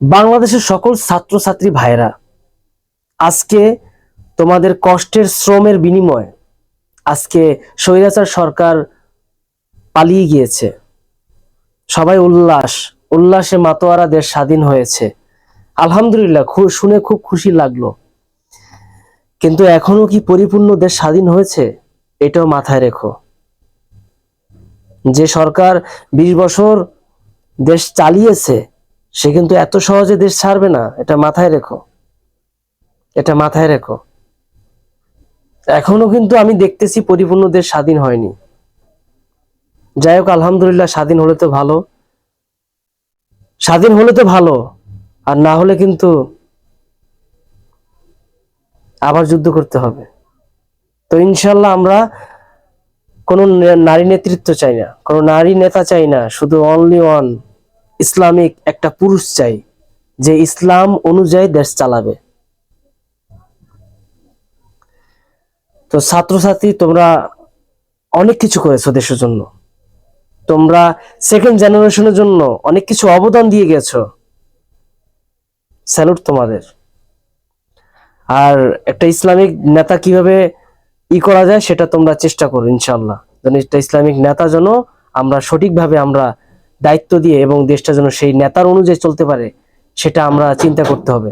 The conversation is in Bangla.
বাংলাদেশের সকল ছাত্রছাত্রী ভাইরা আজকে তোমাদের কষ্টের শ্রমের বিনিময় আজকে স্বৈরাচার সরকার পালিয়ে গিয়েছে। সবাই উল্লাস, উল্লাসে মাতোয়ারা দেশ স্বাধীন হয়েছে। আলহামদুলিল্লাহ শুনে খুব খুশি লাগল। কিন্তু এখনও কি পরিপূর্ণ দেশ স্বাধীন হয়েছে, এটাও মাথায় রেখো। যে সরকার বিশ বছর দেশ চালিয়েছে সে কিন্তু এত সহজে দেশ ছাড়বে না, এটা মাথায় রেখো। এটা মাথায় রেখো। এখনও কিন্তু আমি দেখতেছি পরিপূর্ণ দেশ স্বাধীন হয়নি। যাই হোক, আলহামদুলিল্লাহ, স্বাধীন হলে তো ভালো। স্বাধীন হলে তো ভালো, আর না হলে কিন্তু আবার যুদ্ধ করতে হবে। তো ইনশাল্লাহ আমরা কোনো নারী নেতৃত্ব চাই না, কোনো নারী নেতা চাই না, শুধু অনলি ওয়ান ইসলামিক একটা পুরুষ চাই, যে ইসলাম অনুযায়ী দেশ চালাবে। তো ছাত্রছাত্রী, তোমরা অনেক কিছু করেছ দেশের জন্য। তোমরা সেকেন্ড জেনারেশনের জন্য অনেক কিছু অবদান দিয়ে গেছো। স্যালুট তোমাদের। আর একটা ইসলামিক নেতা কীভাবে ই করা যায়, সেটা তোমরা চেষ্টা করো ইনশাল্লাহ যেন একটা ইসলামিক নেতা যেন আমরা সঠিকভাবে আমরা দায়িত্ব দিয়ে এবং দেশটা যেন সেই নেতার অনুযায়ী চলতে পারে, সেটা আমরা চিন্তা করতে হবে।